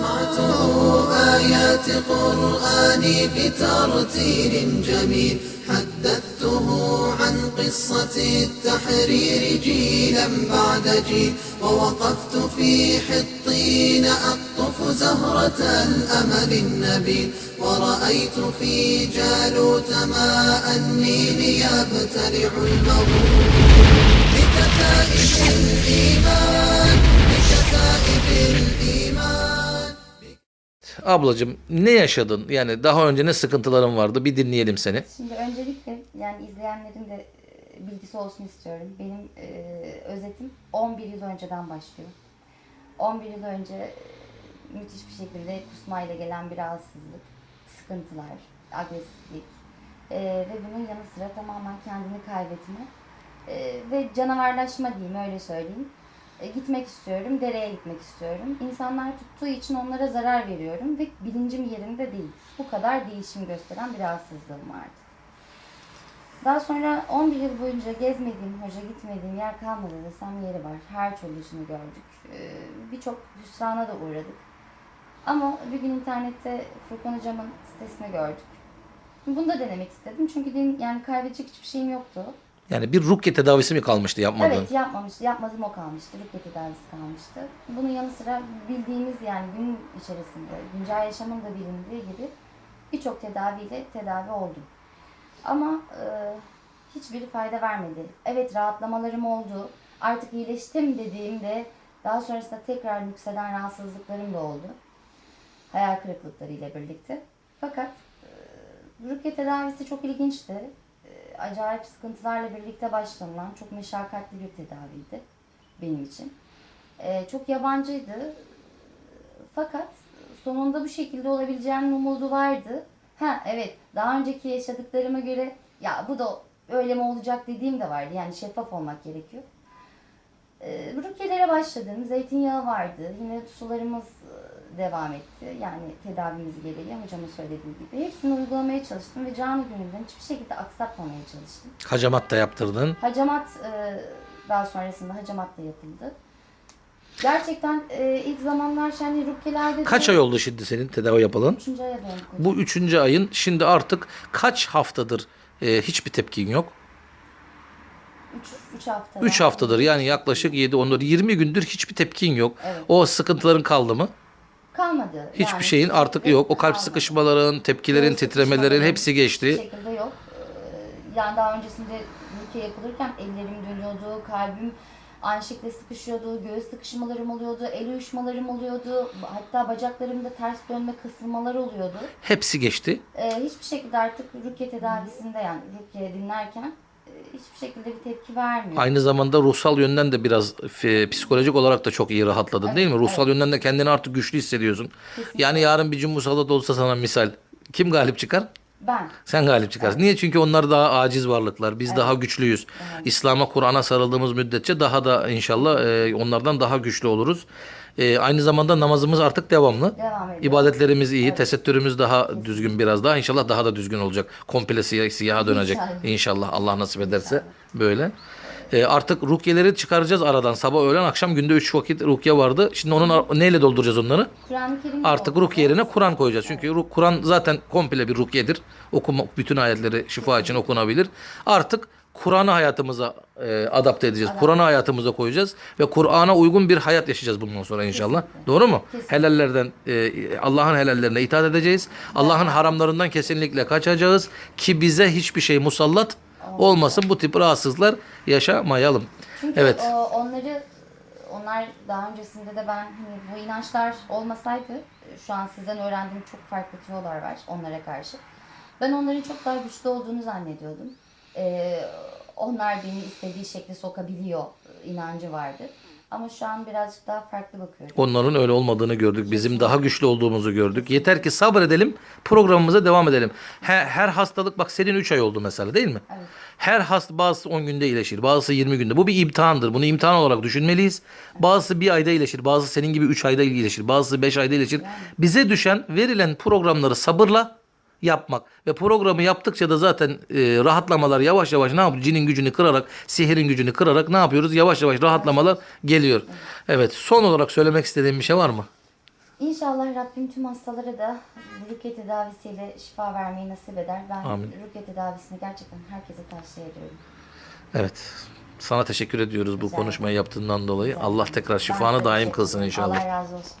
أسمعته آيات قرآني بترتيل جميل. حدثته عن قصة التحرير جيلا بعد جيل. ووقفت في حطين أقطف زهرة الأمل النبيل. ورأيت في جالوت ماء النيل يبتلع المغول بكتائب الإيمان بكتائب الإيمان. Ablacığım ne yaşadın? Yani daha önce ne sıkıntıların vardı? Bir dinleyelim seni. Şimdi öncelikle yani izleyenlerin de e, bilgisi olsun istiyorum. Benim e, özetim 11 yıl önceden başlıyor. 11 yıl önce e, müthiş bir şekilde kusmayla gelen bir rahatsızlık, sıkıntılar, agresiflik e, ve bunun yanı sıra tamamen kendini kaybetme e, ve canavarlaşma diyeyim öyle söyleyeyim. E, gitmek istiyorum, dereye gitmek istiyorum. İnsanlar tuttuğu için onlara zarar veriyorum ve bilincim yerinde değil. Bu kadar değişim gösteren bir rahatsızlığım vardı. Daha sonra 11 yıl boyunca gezmediğim, hoca gitmediğim yer kalmadı desem yeri var. Her türlüsünü gördük. Ee, Birçok hüsrana da uğradık. Ama bir gün internette Furkan hocamın sitesini gördük. Bunu da denemek istedim çünkü yani kaybedecek hiçbir şeyim yoktu. Yani bir rukiye tedavisi mi kalmıştı yapmadığın? Evet yapmamıştı. Yapmadım o kalmıştı. Rukiye tedavisi kalmıştı. Bunun yanı sıra bildiğimiz yani gün içerisinde güncel yaşamın da bilindiği gibi birçok tedaviyle tedavi oldum. Ama e, hiçbiri fayda vermedi. Evet rahatlamalarım oldu. Artık iyileştim dediğimde daha sonrasında tekrar yükselen rahatsızlıklarım da oldu. Hayal kırıklıklarıyla birlikte. Fakat e, rukiye tedavisi çok ilginçti. Acayip sıkıntılarla birlikte başlanılan çok meşakkatli bir tedaviydi benim için. E, çok yabancıydı. Fakat sonunda bu şekilde olabileceğinin umudu vardı. Ha evet daha önceki yaşadıklarıma göre ya bu da öyle mi olacak dediğim de vardı. Yani şeffaf olmak gerekiyor. E, rukiyelere başladım. Zeytinyağı vardı. Yine sularımız devam etti. Yani tedavimiz gereği hocamın söylediği gibi. Hepsini uygulamaya çalıştım ve canı gönülden hiçbir şekilde aksatmamaya çalıştım. Hacamat da yaptırdın. Hacamat e, daha sonrasında hacamat da yapıldı. Gerçekten e, ilk zamanlar yani rukyelerde... Kaç ay oldu şimdi senin tedavi yapılan? Üçüncü aya döndük. Bu üçüncü ayın şimdi artık kaç haftadır e, hiçbir tepkin yok? Üç, üç hafta. 3 yani. haftadır yani yaklaşık 7 14 20 gündür hiçbir tepkin yok. Evet. O sıkıntıların kaldı mı? Kalmadı. Hiçbir Yani şeyin hiçbir artık yok. O kalp kalmadı. sıkışmaların, tepkilerin, Göğüs titremelerin hepsi Hiçbir geçti. şekilde yok. Ee, Yani daha öncesinde ülke yapılırken ellerim dönüyordu, kalbim aynı şekilde sıkışıyordu, göğüs sıkışmalarım oluyordu, el uyuşmalarım oluyordu, hatta bacaklarımda ters dönme kısılmalar oluyordu. Hepsi geçti. Ee, hiçbir şekilde artık rukiye tedavisinde yani rukiye dinlerken hiçbir şekilde bir tepki vermiyor. Aynı zamanda ruhsal yönden de biraz e, psikolojik olarak da çok iyi rahatladın Evet, değil mi? evet. Ruhsal yönden de kendini artık güçlü hissediyorsun. Yani yarın bir musallat olsa sana misal kim galip çıkar? Ben Sen galip çıkarsın. Niye? Çünkü onlar daha aciz varlıklar. Biz daha güçlüyüz. İslam'a, Kur'an'a sarıldığımız müddetçe daha da inşallah e, onlardan daha güçlü oluruz. E, aynı zamanda namazımız artık devamlı. devam ediyorum. İbadetlerimiz iyi, Evet. tesettürümüz daha düzgün biraz daha. İnşallah daha da düzgün olacak. Komple siyah, siyaha dönecek. İnşallah. İnşallah Allah nasip ederse böyle. E, artık rukyeleri çıkaracağız aradan. Sabah, öğlen, akşam günde 3 vakit rukye vardı. Şimdi onun ar- neyle dolduracağız onları? Kur'an-ı Kerim Artık rukye yerine Kur'an koyacağız. Çünkü ru- Kur'an zaten komple bir rukyedir. Okuma, bütün ayetleri şifa için okunabilir. Artık Kur'an'ı hayatımıza e, adapte edeceğiz. Kur'an'ı hayatımıza koyacağız ve Kur'an'a uygun bir hayat yaşayacağız bundan sonra inşallah. Doğru mu? Kesinlikle. Helallerden e, Allah'ın helallerine itaat edeceğiz. Allah'ın haramlarından kesinlikle kaçacağız ki bize hiçbir şey musallat olmasın. Bu tip rahatsızlıklar yaşamayalım. Çünkü Evet. o, onları onlar daha öncesinde de ben hani bu inançlar olmasaydı şu an sizden öğrendiğim çok farklı tüyolar var onlara karşı. Ben onların çok daha güçlü olduğunu zannediyordum. Ee, onlar beni istediği şekilde sokabiliyor e, inancı vardı. Ama şu an birazcık daha farklı bakıyorum. Onların öyle olmadığını gördük. Bizim daha güçlü olduğumuzu gördük. Yeter ki sabredelim, programımıza devam edelim. Her, her hastalık bak senin 3 ay oldu mesela değil mi? Evet. Her hasta bazısı 10 günde iyileşir, bazısı 20 günde. Bu bir imtihandır. Bunu imtihan olarak düşünmeliyiz. Bazısı bir ayda iyileşir, bazısı senin gibi 3 ayda iyileşir, bazısı 5 ayda iyileşir. Bize düşen verilen programları sabırla yapmak ve programı yaptıkça da zaten e, rahatlamalar yavaş yavaş ne yapıyor? Cinin gücünü kırarak, sihirin gücünü kırarak ne yapıyoruz? Yavaş yavaş rahatlamalar geliyor. Evet, son olarak söylemek istediğim bir şey var mı? İnşallah Rabbim tüm hastalara da rukiye tedavisiyle şifa vermeyi nasip eder. Ben Amin. rukiye tedavisini gerçekten herkese tavsiye ediyorum. Evet. Sana teşekkür ediyoruz bu Rica konuşmayı yaptığından dolayı. Allah tekrar şifanı daim kılsın inşallah. Allah razı olsun.